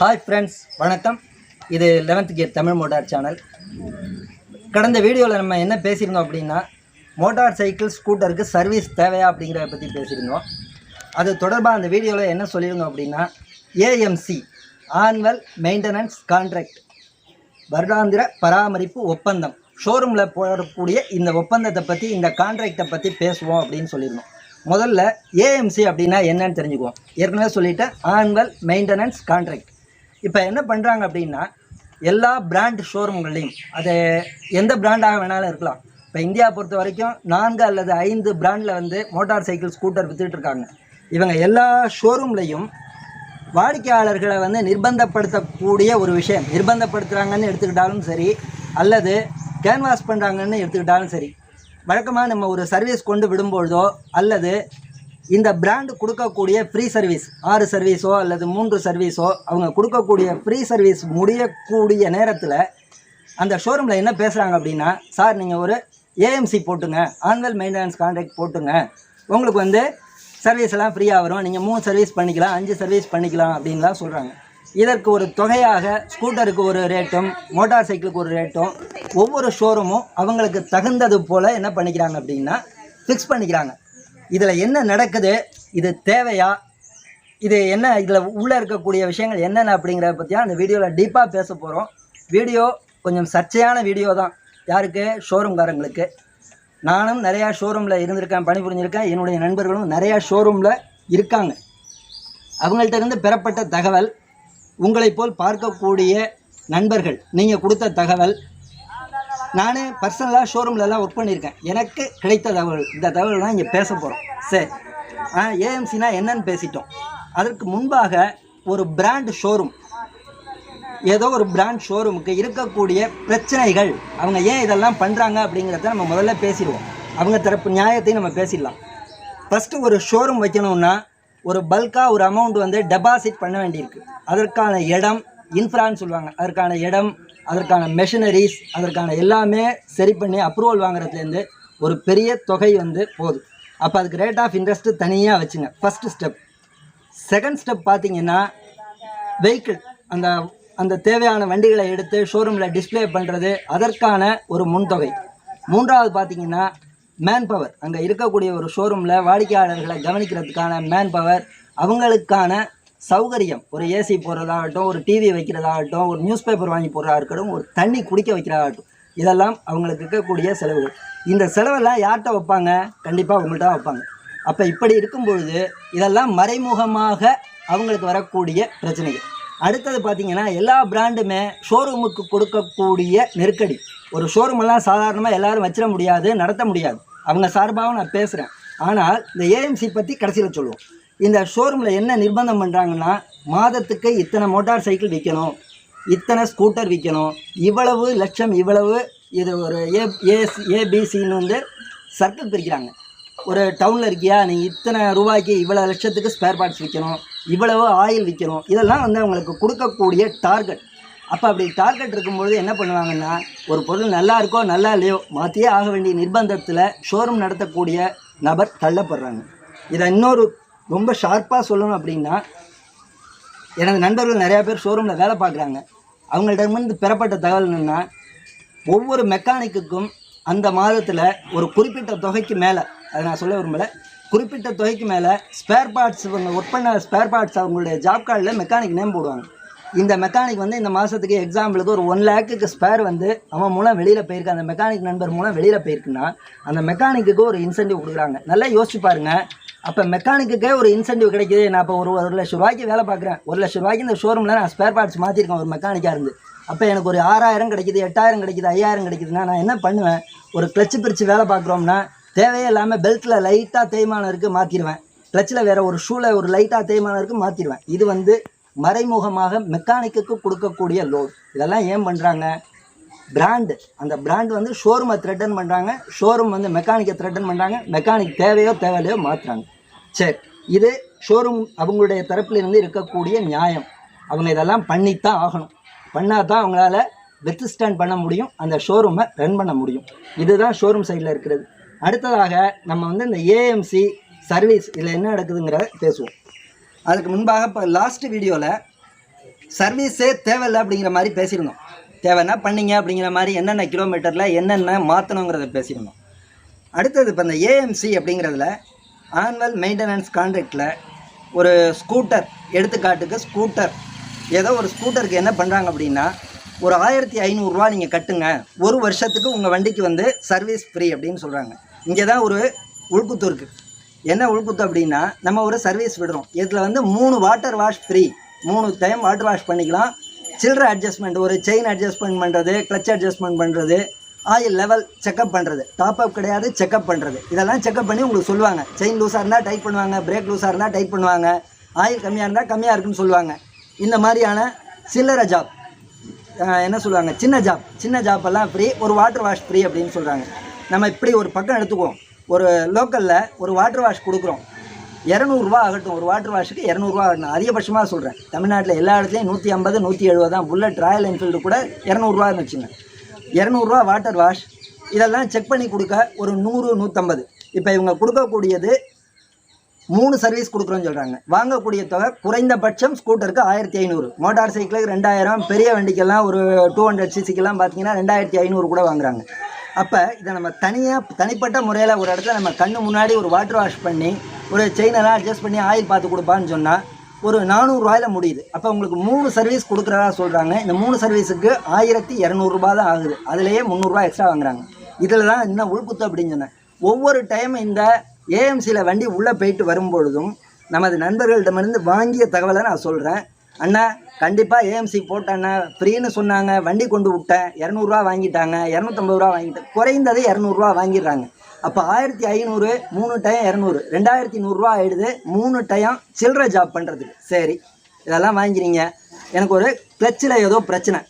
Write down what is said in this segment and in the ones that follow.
Hi friends வணக்கம். இது eleventh gear Tamil motor channel கடந்த வீடியோவில் நம்ம என்ன பேசியிருந்தோம் அப்படின்னா மோட்டார் சைக்கிள் ஸ்கூட்டருக்கு சர்வீஸ் தேவையா அப்படிங்கிறத பற்றி பேசியிருந்தோம். அது தொடர்பாக அந்த வீடியோவில் என்ன சொல்லியிருந்தோம் அப்படின்னா ஏஎம்சி ஆனுவல் மெயின்டெனன்ஸ் கான்ட்ராக்ட் வருடாந்திர பராமரிப்பு ஒப்பந்தம். ஷோரூமில் போடக்கூடிய இந்த ஒப்பந்தத்தை பற்றி இந்த கான்ட்ராக்டை பற்றி பேசுவோம் அப்படின்னு சொல்லியிருந்தோம். முதல்ல ஏஎம்சி அப்படின்னா என்னன்னு தெரிஞ்சுக்குவோம். ஏற்கனவே சொல்லிவிட்டேன் ஆனுவல் மெயின்டெனன்ஸ் கான்ட்ராக்ட் இப்போ என்ன பண்ணுறாங்க அப்படின்னா எல்லா பிராண்ட் ஷோரூம்களையும் அது எந்த பிராண்டாக வேணாலும் இருக்கலாம். இப்போ இந்தியா பொறுத்த வரைக்கும் நான்கு அல்லது ஐந்து பிராண்டில் வந்து மோட்டார் சைக்கிள் ஸ்கூட்டர் வித்துட்டு இருக்காங்க. இவங்க எல்லா ஷோரூம்லையும் வாடிக்கையாளர்களை வந்து நிர்பந்தப்படுத்தக்கூடிய ஒரு விஷயம். நிர்பந்தப்படுத்துகிறாங்கன்னு எடுத்துக்கிட்டாலும் சரி அல்லது கேன்வாஸ் பண்ணுறாங்கன்னு எடுத்துக்கிட்டாலும் சரி வழக்கமாக நம்ம ஒரு சர்வீஸ் கொண்டு விடும்பொழுதோ அல்லது இந்த பிராண்டு கொடுக்கக்கூடிய ஃப்ரீ சர்வீஸ் ஆறு சர்வீஸோ அல்லது மூன்று சர்வீஸோ அவங்க கொடுக்கக்கூடிய ஃப்ரீ சர்வீஸ் முடியக்கூடிய நேரத்தில் அந்த ஷோரூமில் என்ன பேசுகிறாங்க அப்படின்னா சார் நீங்கள் ஒரு ஏஎம்சி போட்டுங்க ஆனுவல் மெயின்டெனன்ஸ் கான்ட்ராக்ட் போட்டுங்க. உங்களுக்கு வந்து சர்வீஸ் எல்லாம் ஃப்ரீயாக வரும். நீங்கள் மூணு சர்வீஸ் பண்ணிக்கலாம் அஞ்சு சர்வீஸ் பண்ணிக்கலாம் அப்படின்லாம் சொல்கிறாங்க இதற்கு ஒரு தொகையாக ஸ்கூட்டருக்கு ஒரு ரேட்டும் மோட்டார் சைக்கிளுக்கு ஒரு ரேட்டும் ஒவ்வொரு ஷோரூமும் அவங்களுக்கு தகுந்தது போல் என்ன பண்ணிக்கிறாங்க அப்படின்னா ஃபிக்ஸ் பண்ணிக்கிறாங்க. இதில் என்ன நடக்குது? இது தேவையா? இது என்ன இதில் உள்ளே இருக்கக்கூடிய விஷயங்கள் என்னென்ன அப்படிங்கிறத பற்றியா அந்த வீடியோவில் டீப்பாக பேச போகிறோம் வீடியோ கொஞ்சம் சர்ச்சையான வீடியோ தான். யாருக்கு? ஷோரூம்காரங்களுக்கு நானும் நிறையா ஷோரூமில் இருந்திருக்கேன் பணிபுரிஞ்சிருக்கேன். என்னுடைய நண்பர்களும் நிறையா ஷோரூமில் இருக்காங்க. அவங்கள்ட்ட இருந்து பெறப்பட்ட தகவல் உங்களைப் போல் பார்க்கக்கூடிய நண்பர்கள் நீங்கள் கொடுத்த தகவல் நான் பர்சனலாக ஷோரூம்லலாம் ஒர்க் பண்ணியிருக்கேன். எனக்கு கிடைத்த தகவல் இந்த தகவல் தான் இங்கே பேச போகிறோம் சரி. ஏஎம்சினா என்னன்னு பேசிட்டோம். அதற்கு முன்பாக ஒரு பிராண்ட் ஷோரூம் ஏதோ ஒரு பிராண்ட் ஷோரூமுக்கு இருக்கக்கூடிய பிரச்சனைகள் அவங்க ஏன் இதெல்லாம் பண்ணுறாங்க அப்படிங்கிறத நம்ம முதல்ல பேசிடுவோம். அவங்க தரப்பு நியாயத்தையும் நம்ம பேசிடலாம். ஃபஸ்ட்டு ஒரு ஷோரூம் வைக்கணும்னா ஒரு பல்காக ஒரு அமௌண்ட் வந்து டெபாசிட் பண்ண வேண்டியிருக்கு. அதற்கான இடம் இன்ஃப்ரான்னு சொல்லுவாங்க. அதற்கான இடம் அதற்கான மெஷினரிஸ் அதற்கான எல்லாமே சரி பண்ணி அப்ரூவல் வாங்குறதுலேருந்து ஒரு பெரிய தொகை வந்து போகுது அப்போ அதுக்கு ரேட் ஆஃப் இன்ட்ரெஸ்ட்டு தனியாக வச்சுங்க. ஃபஸ்ட்டு ஸ்டெப் செகண்ட் ஸ்டெப் பார்த்தீங்கன்னா வெஹிக்கிள் அந்த அந்த தேவையான வண்டிகளை எடுத்து ஷோரூமில் டிஸ்ப்ளே பண்ணுறது அதற்கான ஒரு முன்தொகை. மூன்றாவது பார்த்தீங்கன்னா மேன் பவர் அங்கே இருக்கக்கூடிய ஒரு ஷோரூமில் வாடிக்கையாளர்களை கவனிக்கிறதுக்கான மேன் பவர் அவங்களுக்கான சௌகரியம். ஒரு ஏசி போடுறதாகட்டும் ஒரு டிவி வைக்கிறதாகட்டும் ஒரு நியூஸ் பேப்பர் வாங்கி போடுறதா இருக்கட்டும் ஒரு தண்ணி குடிக்க வைக்கிறதாகட்டும் இதெல்லாம் அவங்களுக்கு இருக்கக்கூடிய செலவுகள். இந்த செலவெல்லாம் யார்கிட்ட வைப்பாங்க? கண்டிப்பாக அவங்கள்ட்ட வைப்பாங்க. அப்போ இப்படி இருக்கும் பொழுது இதெல்லாம் மறைமுகமாக அவங்களுக்கு வரக்கூடிய பிரச்சனைகள். அடுத்தது பார்த்திங்கன்னா எல்லா பிராண்டுமே ஷோரூமுக்கு கொடுக்கக்கூடிய நெருக்கடி. ஒரு ஷோரூமெல்லாம் சாதாரணமாக எல்லோரும் வச்சிட முடியாது நடத்த முடியாது. அவங்க சார்பாகவும் நான் பேசுகிறேன் ஆனால் இந்த ஏஎம்சி பற்றி கடைசியில் சொல்லுவோம். இந்த ஷோரூமில் என்ன நிர்பந்தம் பண்ணுறாங்கன்னா மாதத்துக்கு இத்தனை மோட்டார் சைக்கிள் விற்கணும் இத்தனை ஸ்கூட்டர் விற்கணும் இவ்வளவு லட்சம் இவ்வளவு இது ஒரு ஏ ஏஸ் ஏபிசின்னு வந்து சர்க்கிள் பிரிக்கிறாங்க. ஒரு டவுனில் இருக்கியா நீ இத்தனை ரூபாய்க்கு இவ்வளோ லட்சத்துக்கு ஸ்பேர் பார்ட்ஸ் விற்கணும் இவ்வளவு ஆயில் விற்கணும் இதெல்லாம் வந்து அவங்களுக்கு கொடுக்கக்கூடிய டார்கெட் அப்போ அப்படி டார்கெட் இருக்கும்பொழுது என்ன பண்ணுவாங்கன்னா ஒரு பொருள் நல்லா இருக்கோ நல்லா இல்லையோ மாற்றியே ஆக வேண்டிய நிர்பந்தத்தில் ஷோரூம் நடத்தக்கூடிய நபர் தள்ளப்படுறாங்க. இதை இன்னொரு ரொம்ப ஷார்ப்பாக சொல்லணும் அப்படின்னா எனது நண்பர்கள் நிறையா பேர் ஷோரூமில் வேலை பார்க்குறாங்க. அவங்கள்ட்ட பெறப்பட்ட தகவல் என்னென்னா ஒவ்வொரு மெக்கானிக்குக்கும் அந்த மாதத்தில் ஒரு குறிப்பிட்ட தொகைக்கு மேலே அதை நான் சொல்ல விரும்பலை குறிப்பிட்ட தொகைக்கு மேலே ஸ்பேர் பார்ட்ஸ் இவங்க ஒர்க் பண்ண ஸ்பேர் பார்ட்ஸ் அவங்களுடைய ஜாப் கார்டில் மெக்கானிக் நேம் போடுவாங்க. இந்த மெக்கானிக் வந்து இந்த மாதத்துக்கு எக்ஸாம்பிளுக்கு ஒரு ஒன் லேக்குக்கு ஸ்பேர் வந்து அவன் மூலம் வெளியில் போயிருக்கு. அந்த மெக்கானிக் நண்பர் மூலம் வெளியில் போயிருக்குன்னா அந்த மெக்கானிக்கு ஒரு இன்சென்டிவ் கொடுக்குறாங்க. நல்லா யோசிச்சு பாருங்கள் அப்போ மெக்கானிக்குக்கே ஒரு இன்சென்டிவ் கிடைக்குது. நான் இப்போ ஒரு ஒரு லட்ச ரூபாய்க்கு வேலை பார்க்குறேன். ஒரு லட்ச ரூபாய்க்கு இந்த ஷோரூமில் நான் ஸ்பேர் பார்ட்ஸ் மாற்றிருக்கேன் ஒரு மெக்கானிக்காக இருந்து. அப்போ எனக்கு ஒரு ஆறாயிரம் கிடைக்குது எட்டாயிரம் கிடைக்குது ஐயாயிரம் கிடைக்குதுன்னா நான் என்ன பண்ணுவேன்? ஒரு கிளச்சு பிரித்து வேலை பார்க்குறோம்னா தேவையே இல்லாமல் பெல்ட்டில் லைட்டாக தேய்மானம் இருக்குது மாற்றிடுவேன் கிளச்சில் வேறு ஒரு ஷூவில் ஒரு லைட்டாக தேய்மானம் இருக்குது மாற்றிடுவேன் இது வந்து மறைமுகமாக மெக்கானிக்கு கொடுக்கக்கூடிய லோன் இதெல்லாம் ஏன் பண்ணுறாங்க பிராண்டு அந்த பிராண்டு வந்து ஷோரூமை த்ரெட்டன் பண்ணுறாங்க ஷோரூம் வந்து மெக்கானிக்கை த்ரெட்டன் பண்ணுறாங்க மெக்கானிக் தேவையோ தேவையிலையோ மாற்றுறாங்க சரி இது ஷோரூம் அவங்களுடைய தரப்பிலிருந்து இருக்கக்கூடிய நியாயம். அவங்க இதெல்லாம் பண்ணித்தான் ஆகணும். பண்ணால் தான் அவங்களால வெத்து ஸ்டாண்ட் பண்ண முடியும் அந்த ஷோரூமை ரன் பண்ண முடியும். இதுதான் ஷோரூம் சைடில் இருக்கிறது. அடுத்ததாக நம்ம வந்து இந்த ஏஎம்சி சர்வீஸ் இதில் என்ன நடக்குதுங்கிறத பேசுவோம். அதுக்கு முன்பாக இப்போ லாஸ்ட் வீடியோவில் சர்வீஸே தேவையில்லை அப்படிங்கிற மாதிரி பேசியிருந்தோம். தேவைன்னா பண்ணிங்க அப்படிங்கிற மாதிரி என்னென்ன கிலோமீட்டரில் என்னென்ன மாற்றணுங்கிறத பேசியிருந்தோம். அடுத்தது இப்போ இந்த ஏஎம்சி அப்படிங்கிறதுல ஆனுவல் மெயின்டெனன்ஸ் கான்ட்ராக்டில் ஒரு ஸ்கூட்டர் எடுத்துக்காட்டுக்கு ஸ்கூட்டர் ஏதோ ஒரு ஸ்கூட்டருக்கு என்ன பண்ணுறாங்க அப்படின்னா ஒரு ஆயிரத்தி ஐநூறுரூவா நீங்கள் கட்டுங்க ஒரு வருஷத்துக்கு உங்கள் வண்டிக்கு வந்து சர்வீஸ் ஃப்ரீ அப்படின்னு சொல்கிறாங்க இங்கே தான் ஒரு உள்குத்து இருக்குது என்ன உள்குத்து அப்படின்னா நம்ம ஒரு சர்வீஸ் விடுறோம். இதில் வந்து மூணு வாட்டர் வாஷ் ஃப்ரீ மூணு டைம் வாட்டர் வாஷ் பண்ணிக்கலாம். சில்லற அட்ஜஸ்ட்மெண்ட் ஒரு செயின் அட்ஜஸ்ட்மெண்ட் பண்ணுறது கிளச் அட்ஜஸ்ட்மெண்ட் பண்ணுறது ஆயில் லெவல் செக்அப் பண்ணுறது டாப் அப் கிடையாது செக்அப் பண்ணுறது இதெல்லாம் செக்அப் பண்ணி உங்களுக்கு சொல்லுவாங்க. செயின் லூஸாக இருந்தால் டைட் பண்ணுவாங்க பிரேக் லூஸாக இருந்தால் டைட் பண்ணுவாங்க ஆயில் கம்மியாக இருந்தால் கம்மியாக இருக்குன்னு சொல்லுவாங்க. இந்த மாதிரியான சில்லறை ஜாப் என்ன சொல்லுவாங்க? சின்ன ஜாப் சின்ன ஜாப் எல்லாம் ஃப்ரீ ஒரு வாட்டர் வாஷ் ஃப்ரீ அப்படின்னு சொல்கிறாங்க நம்ம இப்படி ஒரு பக்கம் எடுத்துக்குவோம். ஒரு லோக்கலில் ஒரு வாட்டர் வாஷ் கொடுக்குறோம். இரநூறுவா ஆகட்டும். ஒரு வாட்டர் வாஷுக்கு இரநூறுவா ஆகட்டும். அதிகபட்சமாக சொல்கிறேன் தமிழ்நாட்டில் எல்லா இடத்துலையும் நூற்றி ஐம்பது நூற்றி எழுபது தான். புல்லட் ராயல் என்ஃபீல்டு கூட இரநூறுவான்னு வச்சுங்க இரநூறுவா வாட்டர் வாஷ் இதெல்லாம் செக் பண்ணி கொடுக்க ஒரு நூறு நூற்றம்பது இப்போ இவங்க கொடுக்கக்கூடியது மூணு சர்வீஸ் கொடுக்குறோன்னு சொல்கிறாங்க வாங்கக்கூடிய தொகை குறைந்தபட்சம் ஸ்கூட்டருக்கு ஆயிரத்தி ஐநூறு. மோட்டார் சைக்கிளுக்கு ரெண்டாயிரம் பெரிய வண்டிக்கெல்லாம் ஒரு டூ ஹண்ட்ரட் சிசிக்கெல்லாம் பார்த்தீங்கன்னா ரெண்டாயிரத்தி ஐநூறு கூட வாங்குறாங்க. அப்போ இதை நம்ம தனியாக தனிப்பட்ட முறையில் ஒரு இடத்துல நம்ம கண்ணு முன்னாடி ஒரு வாட்டர் வாஷ் பண்ணி ஒரு செயினெல்லாம் அட்ஜஸ்ட் பண்ணி ஆயில் பார்த்து கொடுப்பான்னு சொன்னால் ஒரு நானூறுரூவாயில் முடியுது. அப்போ உங்களுக்கு மூணு சர்வீஸ் கொடுக்குறதா சொல்கிறாங்க இந்த மூணு சர்வீஸுக்கு ஆயிரத்தி இரநூறுபா தான் ஆகுது. அதுலேயே முந்நூறுரூவா எக்ஸ்ட்ரா வாங்குறாங்க. இதில் தான் என்ன உள்குத்து அப்படின்னு சொன்னேன். ஒவ்வொரு டைம் இந்த ஏஎம்சியில் வண்டி உள்ளே போயிட்டு வரும்பொழுதும் நமது நண்பர்களிடமிருந்து வாங்கிய தகவலை நான் சொல்கிறேன் அண்ணா கண்டிப்பாக ஏஎம்சி போட்டேன்னா ஃப்ரீன்னு சொன்னாங்க வண்டி கொண்டு விட்டேன் இரநூறுவா வாங்கிட்டாங்க இரநூத்தம்பது ரூபா வாங்கிட்டேன் குறைந்தது இரநூறுவா வாங்கிடுறாங்க. அப்போ ஆயிரத்தி ஐநூறு மூணு டைம் இரநூறு ரெண்டாயிரத்தி நூறுரூவா ஆயிடுது மூணு டைம் சில்லற ஜாப் பண்ணுறதுக்கு சரி இதெல்லாம் வாங்கிறீங்க எனக்கு ஒரு கிளச்சில் ஏதோ பிரச்சனை.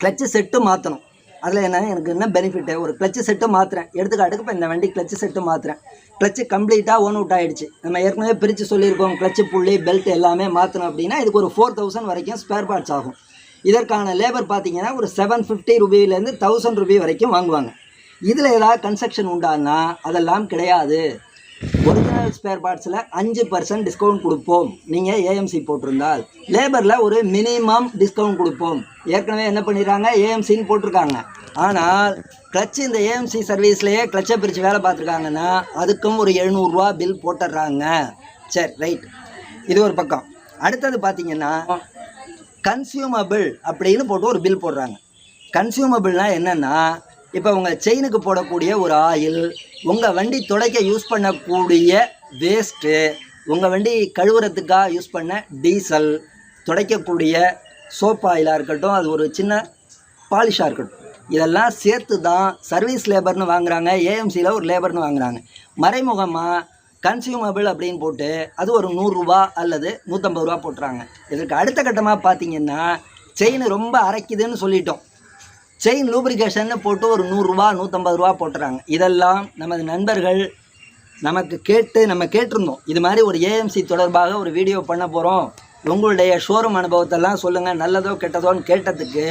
கிளச்சு செட்டு மாற்றணும் அதில் என்ன எனக்கு என்ன பெனிஃபிட்டு ஒரு கிளச்சு செட்டு மாற்றுறேன் எடுத்துக்காட்டுக்கு இப்போ இந்த வண்டி கிளச்சு செட்டு மாற்றுறேன் கிளச்சு கம்ப்ளீட்டாக ஒன் அவுட் ஆகிடுச்சு நம்ம ஏற்கனவே பிரித்து சொல்லியிருக்கோம் கிளச்சு புள்ளி பெல்ட் எல்லாமே மாற்றணும் அப்படின்னா இதுக்கு ஒரு ஃபோர் தௌசண்ட் வரைக்கும் ஸ்பேர் பார்ட்ஸ் ஆகும். இதற்கான லேபர் பார்த்தீங்கன்னா ஒரு செவன் ஃபிஃப்டி ருபீலேருந்து தௌசண்ட் ருபி வரைக்கும் வாங்குவாங்க. இதில் ஏதாவது கன்ஸ்ட்ரக்ஷன் உண்டானா அதெல்லாம் கிடையாது. ஒரிஜினல் ஸ்பேர் பார்ட்ஸில் அஞ்சு பர்சன்ட் டிஸ்கவுண்ட் கொடுப்போம். நீங்கள் ஏஎம்சி போட்டிருந்தால். லேபரில் ஒரு மினிமம் டிஸ்கவுண்ட் கொடுப்போம். ஏற்கனவே என்ன பண்ணிடுறாங்க ஏஎம்சின்னு போட்டிருக்காங்க. ஆனால் கிளச் இந்த ஏஎம்சி சர்வீஸ்லேயே கிளச்சை பிரித்து வேலை பார்த்துருக்காங்கன்னா அதுக்கும் ஒரு எழுநூறுவா பில் போட்டுடுறாங்க. சரி ரைட் இது ஒரு பக்கம். அடுத்தது பார்த்தீங்கன்னா கன்சியூமபிள் அப்படின்னு போட்டு ஒரு பில் போடுறாங்க. கன்சியூமபிள்னால் என்னென்னா இப்போ உங்கள் செயினுக்கு போடக்கூடிய ஒரு ஆயில் உங்கள் வண்டி துடைக்க யூஸ் பண்ணக்கூடிய வேஸ்ட்டு உங்கள் வண்டி கழுவுறதுக்காக யூஸ் பண்ண டீசல் துடைக்கக்கூடிய சோப் ஆயிலாக இருக்கட்டும் அது ஒரு சின்ன பாலிஷாக இருக்கட்டும். இதெல்லாம் சேர்த்து தான் சர்வீஸ் லேபர்னு வாங்குறாங்க ஏஎம்சியில் ஒரு லேபர்னு வாங்குறாங்க. மறைமுகமாக கன்சியூமபிள் அப்படின்னு போட்டு அது ஒரு நூறுரூவா அல்லது நூற்றம்பது ரூபா போட்டுறாங்க. இதற்கு அடுத்த கட்டமாக பார்த்தீங்கன்னா செயின் ரொம்ப அரைக்குதுன்னு சொல்லிட்டோம். செயின் லூப்ரிகேஷன்னு போட்டு ஒரு நூறுரூவா நூற்றம்பது ரூபா போட்டுறாங்க. இதெல்லாம் நமது நண்பர்கள் நமக்கு கேட்டு நம்ம கேட்டிருந்தோம். இது மாதிரி ஒரு ஏஎம்சி தொடர்பாக ஒரு வீடியோ பண்ண போகிறோம் உங்களுடைய ஷோரூம் அனுபவத்தெல்லாம் சொல்லுங்கள் நல்லதோ கெட்டதோன்னு கேட்டதுக்கு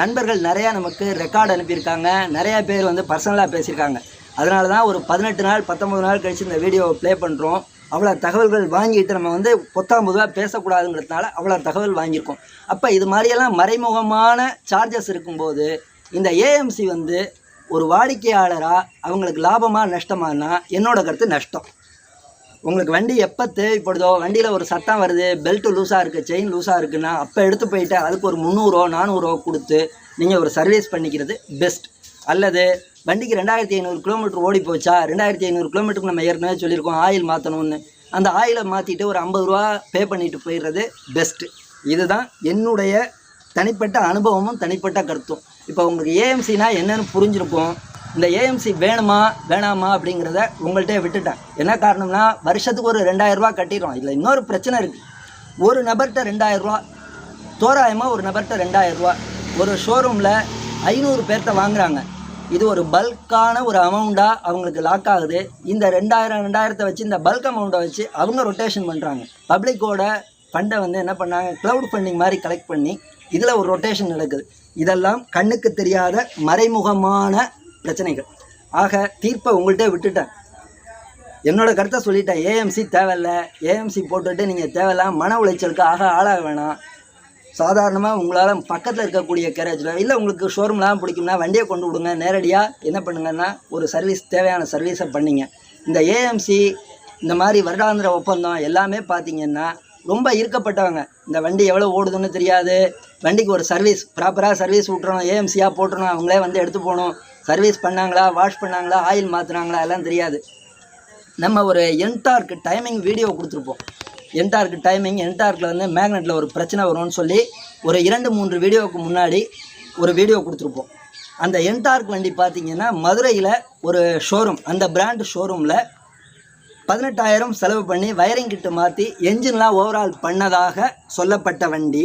நண்பர்கள் நிறையா நமக்கு ரெக்கார்டு அனுப்பியிருக்காங்க. நிறையா பேர் வந்து பர்சனலாக பேசியிருக்காங்க. அதனால தான் ஒரு பதினெட்டு நாள் பத்தொம்பது நாள் கழித்து இந்த வீடியோவை ப்ளே பண்ணுறோம் அவ்வளோ தகவல்கள் வாங்கிட்டு நம்ம வந்து பொத்தாம் பொதுவாக பேசக்கூடாதுங்கிறதுனால அவ்வளோ தகவல் வாங்கியிருக்கோம். அப்போ இது மாதிரியெல்லாம் மறைமுகமான சார்ஜஸ் இருக்கும்போது இந்த ஏஎம்சி வந்து ஒரு வாடிக்கையாளராக அவங்களுக்கு லாபமாக நஷ்டமானா என்னோட கருத்து நஷ்டம். உங்களுக்கு வண்டி எப்போ தேவைப்படுதோ வண்டியில் ஒரு சத்தம் வருது பெல்ட்டு லூஸாக இருக்குது செயின் லூஸாக இருக்குன்னா அப்போ எடுத்து போயிட்டு அதுக்கு ஒரு முந்நூறோ நானூறுரூவா கொடுத்து நீங்கள் ஒரு சர்வீஸ் பண்ணிக்கிறது பெஸ்ட் அல்லது வண்டிக்கு ரெண்டாயிரத்தி ஐநூறு கிலோமீட்டர் ஓடி போச்சா ரெண்டாயிரத்தி ஐநூறு கிலோமீட்டருக்கு நம்ம ஏற்கனவே சொல்லியிருக்கோம் ஆயில் மாற்றணும்னு அந்த ஆயிலை மாற்றிட்டு ஒரு ஐம்பது ரூபா பே பண்ணிட்டு போயிடுறது பெஸ்ட்டு இதுதான் என்னுடைய தனிப்பட்ட அனுபவமும் தனிப்பட்ட கருத்தும். இப்போ உங்களுக்கு ஏஎம்சினா என்னென்னு புரிஞ்சிருக்கும். இந்த ஏஎம்சி வேணுமா வேணாமா அப்படிங்கிறத உங்கள்கிட்ட விட்டுட்டேன். என்ன காரணம்னா வருஷத்துக்கு ஒரு ரெண்டாயிரரூபா கட்டிடுறோம் இதில் இன்னொரு பிரச்சனை இருக்குது ஒரு நபர்கிட்ட ரெண்டாயிரரூவா தோராயமாக ஒரு நபர்கிட்ட ரெண்டாயிரரூவா ஒரு ஷோரூமில் ஐநூறு பேர்த்த வாங்குகிறாங்க இது ஒரு பல்கான ஒரு அமௌண்ட்டாக அவங்களுக்கு லாக் ஆகுது. இந்த ரெண்டாயிரம் ரெண்டாயிரத்தை வச்சு இந்த பல்க் அமௌண்ட்டை வச்சு அவங்க ரொட்டேஷன் பண்ணுறாங்க பப்ளிக்கோட ஃபண்டை வந்து என்ன பண்ணாங்க? க்ளவுட் ஃபண்டிங் மாதிரி கலெக்ட் பண்ணி இதில் ஒரு ரொட்டேஷன் நடக்குது. இதெல்லாம் கண்ணுக்கு தெரியாத மறைமுகமான பிரச்சனைகள். ஆக தீர்ப்பை உங்கள்கிட்ட விட்டுட்டேன். என்னோட கருத்தை சொல்லிட்டேன். ஏஎம்சி தேவையில்ல. ஏஎம்சி போட்டுட்டு நீங்கள் தேவையில்ல மன உளைச்சலுக்கு ஆக ஆளாக வேணாம். சாதாரணமாக உங்களால் பக்கத்தில் இருக்கக்கூடிய கேரேஜில் இல்லை உங்களுக்கு ஷோரூம்லாம் பிடிக்கும்னா வண்டியை கொண்டு விடுங்க. நேரடியாக என்ன பண்ணுங்கன்னா ஒரு சர்வீஸ் தேவையான சர்வீஸை பண்ணிங்க. இந்த ஏஎம்சி இந்த மாதிரி வருடாந்திர ஒப்பந்தம் எல்லாமே பார்த்தீங்கன்னா ரொம்ப இருக்கப்பட்டவங்க இந்த வண்டி எவ்வளோ ஓடுதுன்னு தெரியாது. வண்டிக்கு ஒரு சர்வீஸ் ப்ராப்பராக சர்வீஸ் விட்றணும் ஏஎம்சியாக போட்டுறணும் அவங்களே வந்து எடுத்து போகணும். சர்வீஸ் பண்ணாங்களா வாஷ் பண்ணாங்களா ஆயில் மாற்றுனாங்களா எல்லாம் தெரியாது. நம்ம ஒரு என்டார்க் டைமிங் வீடியோ கொடுத்துருப்போம். என்டார்க் டைமிங் என்டார்க்கில் வந்து மேக்னெட்டில் ஒரு பிரச்சனை வரும்னு சொல்லி ஒரு இரண்டு மூன்று வீடியோவுக்கு முன்னாடி ஒரு வீடியோ கொடுத்துருப்போம். அந்த என்டார்க் வண்டி பார்த்தீங்கன்னா மதுரையில் ஒரு ஷோரூம் அந்த பிராண்டு ஷோரூமில் பதினெட்டாயிரம் செலவு பண்ணி வயரிங் கிட்ட மாற்றி என்ஜின்லாம் ஓவரால் பண்ணதாக சொல்லப்பட்ட வண்டி.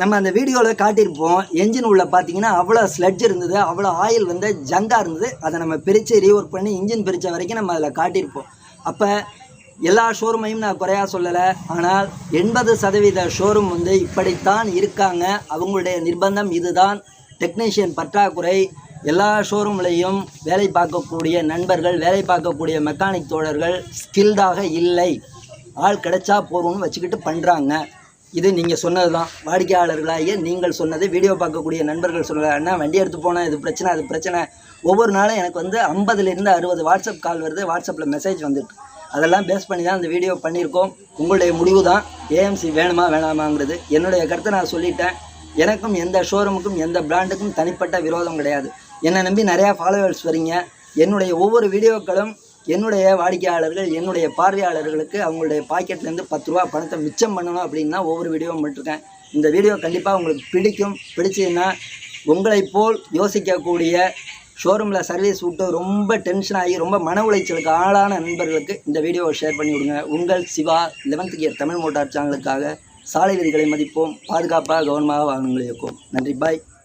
நம்ம அந்த வீடியோவில் காட்டியிருப்போம் என்ஜின் உள்ள பார்த்தீங்கன்னா அவ்வளோ ஸ்லெட்ஜ் இருந்தது அவ்வளோ ஆயில் வந்து ஜங்காக இருந்தது. அதை நம்ம பிரித்து ரீஒர்க் பண்ணி இன்ஜின் பிரித்த வரைக்கும் நம்ம அதில் காட்டியிருப்போம். அப்போ எல்லா ஷோரூமையும் நான் குறையா சொல்லலை. ஆனால் எண்பது சதவீத ஷோரூம் வந்து இப்படித்தான் இருக்காங்க. அவங்களுடைய நிர்பந்தம் இதுதான். டெக்னீஷியன் பற்றாக்குறை. எல்லா ஷோரூம்லேயும் வேலை பார்க்கக்கூடிய நண்பர்கள் வேலை பார்க்கக்கூடிய மெக்கானிக் தோழர்கள் ஸ்கில்டாக இல்லை. ஆள் கிடைச்சா போதும்னு வச்சுக்கிட்டு பண்ணுறாங்க இது நீங்கள் சொன்னது தான் வாடிக்கையாளர்களாகிய நீங்கள் சொன்னது வீடியோ பார்க்கக்கூடிய நண்பர்கள் சொன்னது அண்ணா வண்டி எடுத்து போனேன் இது பிரச்சனை அது பிரச்சனை. ஒவ்வொரு நாளும் எனக்கு வந்து ஐம்பதுலேருந்து அறுபது வாட்ஸ்அப் கால் வருது வாட்ஸ்அப்பில் மெசேஜ் வந்துட்டு. அதெல்லாம் பேஸ் பண்ணி தான் இந்த வீடியோ பண்ணியிருக்கோம். உங்களுடைய முடிவு தான் ஏஎம்சி வேணுமா வேணாமாங்கிறது. என்னுடைய கருத்தை நான் சொல்லிட்டேன். எனக்கும் எந்த ஷோரூமுக்கும் எந்த பிராண்டுக்கும் தனிப்பட்ட விரோதம் கிடையாது. என்னை நம்பி நிறையா ஃபாலோவர்ஸ் வரீங்க. என்னுடைய ஒவ்வொரு வீடியோக்களும் என்னுடைய வாடிக்கையாளர்கள் என்னுடைய பார்வையாளர்களுக்கு அவங்களுடைய பாக்கெட்லேருந்து பத்து ரூபா பணத்தை மிச்சம் பண்ணணும் அப்படின்னா ஒவ்வொரு வீடியோவும் பண்ணிட்டுருக்கேன் இந்த வீடியோ கண்டிப்பாக உங்களுக்கு பிடிக்கும் பிடிச்சதுன்னா உங்களை போல் யோசிக்கக்கூடிய ஷோரூமில் சர்வீஸ் விட்டு ரொம்ப டென்ஷன் ஆகி ரொம்ப மன உளைச்சலுக்கு ஆளான நண்பர்களுக்கு இந்த வீடியோவை ஷேர் பண்ணி விடுங்க. உங்கள் Siva eleventh gear Tamil motor சேனலுக்காக சாலை விதிகளை மதிப்போம் பாதுகாப்பாக கவனமாக வாகனங்களை இயக்கும் நன்றி பாய்